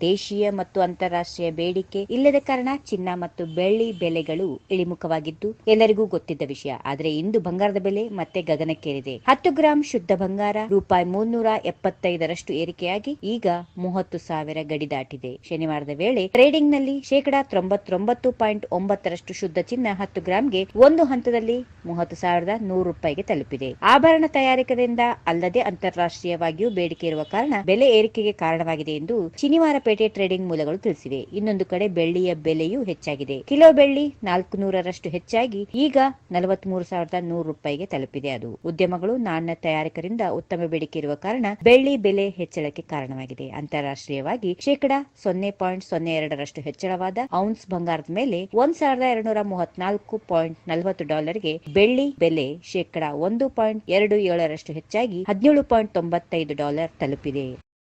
ದೇಶೀಯ ಮತ್ತು ಅಂತಾರಾಷ್ಟ್ರೀಯ ಬೇಡಿಕೆ ಇಲ್ಲದ ಕಾರಣ ಚಿನ್ನ ಮತ್ತು ಬೆಳ್ಳಿ ಬೆಲೆಗಳು ಇಳಿಮುಖವಾಗಿದ್ದು ಎಲ್ಲರಿಗೂ ಗೊತ್ತಿದ್ದ ವಿಷಯ. ಆದರೆ ಇಂದು ಬಂಗಾರದ ಬೆಲೆ ಮತ್ತೆ ಗಗನಕ್ಕೇರಿದೆ. ಹತ್ತು ಗ್ರಾಂ ಶುದ್ಧ ಬಂಗಾರ ರೂಪಾಯಿ ಮುನ್ನೂರ ಎಪ್ಪತ್ತೈದರಷ್ಟು ಏರಿಕೆಯಾಗಿ ಈಗ ಮೂವತ್ತು ಸಾವಿರ ಗಡಿ ದಾಟಿದೆ. ಶನಿವಾರದ ವೇಳೆ ಟ್ರೇಡಿಂಗ್ನಲ್ಲಿ ಶೇಕಡಾ ತೊಂಬತ್ತೊಂಬತ್ತು ಪಾಯಿಂಟ್ ಒಂಬತ್ತರಷ್ಟು ಶುದ್ಧ ಚಿನ್ನ ಹತ್ತು ಗ್ರಾಂಗೆ ಒಂದು ಹಂತದಲ್ಲಿ ಮೂವತ್ತು ಸಾವಿರದ ನೂರು ರೂಪಾಯಿಗೆ ತಲುಪಿದೆ. ಆಭರಣ ತಯಾರಿಕರಿಂದ ಅಲ್ಲದೆ ಅಂತಾರಾಷ್ಟ್ರೀಯವಾಗಿಯೂ ಬೇಡಿಕೆ ಇರುವ ಕಾರಣ ಬೆಲೆ ಏರಿಕೆಗೆ ಕಾರಣವಾಗಿದೆ ಎಂದು ಶನಿವಾರಪೇಟೆ ಟ್ರೇಡಿಂಗ್ ಮೂಲಗಳು ತಿಳಿಸಿವೆ. ಇನ್ನೊಂದು ಕಡೆ ಬೆಳ್ಳಿಯ ಬೆಲೆಯೂ ಹೆಚ್ಚಾಗಿದೆ. ಕಿಲೋ ಬೆಳ್ಳಿ ನಾಲ್ಕು ನೂರರಷ್ಟು ಹೆಚ್ಚಾಗಿ ಈಗ ನಲವತ್ಮೂರು ಸಾವಿರದ ನೂರು ರೂಪಾಯಿಗೆ ತಲುಪಿದೆ ಅದು. ಉದ್ಯಮಗಳು ನಾಣ್ಯ ತಯಾರಕರಿಂದ ಉತ್ತಮ ಬೇಡಿಕೆ ಇರುವ ಕಾರಣ ಬೆಳ್ಳಿ ಬೆಲೆ ಹೆಚ್ಚಳಕ್ಕೆ ಕಾರಣವಾಗಿದೆ. ಅಂತಾರಾಷ್ಟ್ರೀಯವಾಗಿ ಶೇಕಡಾ ಸೊನ್ನೆ ಪಾಯಿಂಟ್ ಸೊನ್ನೆ ಎರಡರಷ್ಟು ಹೆಚ್ಚಳವಾದ ಔನ್ಸ್ ಬಂಗಾರದ ಮೇಲೆ ಒಂದ್ ಸಾವಿರದ ಎರಡ್ನೂರ ಮೂವತ್ನಾಲ್ಕು ಪಾಯಿಂಟ್ ನಲವತ್ತು ಡಾಲರ್ಗೆ ಬೆಳ್ಳಿ ಬೆಲೆ ಶೇಕಡಾ ಒಂದು ಪಾಯಿಂಟ್ ಎರಡು ಏಳರಷ್ಟು ಹೆಚ್ಚಾಗಿ ಹದಿನೇಳು ಪಾಯಿಂಟ್ ತೊಂಬತ್ತೈದು ಡಾಲರ್ ತಲುಪಿದೆ.